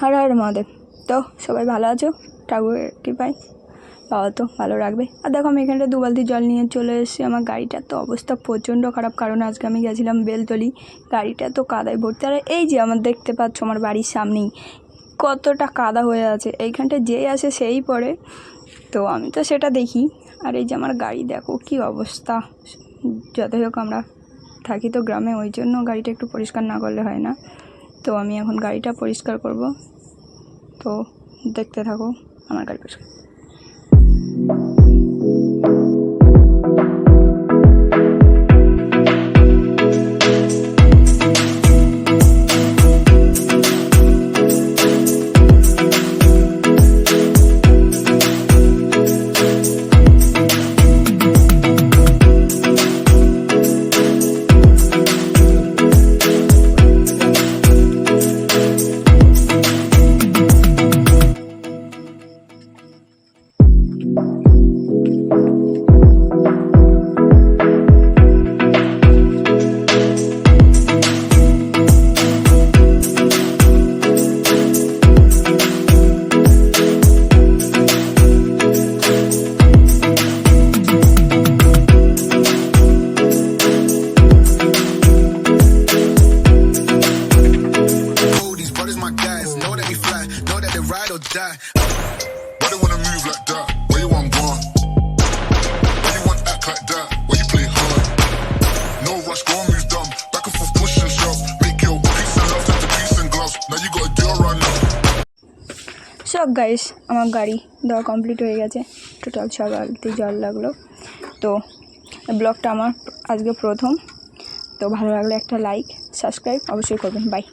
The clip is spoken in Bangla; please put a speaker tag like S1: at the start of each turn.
S1: হর হর মহাদেব। তো সবাই ভালো আছো? ঠাকুরের কৃপায়। বাবা তো ভালো রাখবে। আর দেখো আমি এখানটা দু বালতি জল নিয়ে চলে এসেছি। আমার গাড়িটার তো অবস্থা প্রচণ্ড খারাপ। কারণ আজকে আমি গেছিলাম বেলতলি। গাড়িটা তো কাদায় ভর্তি। আর এই যে আমার দেখতে পাচ্ছ আমার বাড়ির সামনেই, কতটা কাদা হয়ে আছে। এইখানটা যেই আসে সেই পড়ে। তো আমি তো সেটা দেখি। আর এই যে আমার গাড়ি, দেখো কি অবস্থা। যতই হোক আমরা থাকি তো গ্রামে, ওই জন্য গাড়িটা একটু পরিষ্কার না করলে হয় না। তো আমি এখন গাড়িটা পরিষ্কার করব। তো দেখতে থাকো আমার গাড়ি পরিষ্কার।
S2: Know that fly, know that they ride or die. Why they wanna move like that? Move dumb. Back and forth, push and shove. Make your peace and love turn peace and gloves. Now you got a deal right now.
S1: সব গাইস আমার গাড়ি দেওয়া কমপ্লিট হয়ে গেছে টোটাল ছ বালতি জল লাগল তো ব্লগটা আমার আজকে প্রথম তো ভালো লাগলে একটা লাইক সাবস্ক্রাইব অবশ্যই করবেন বাই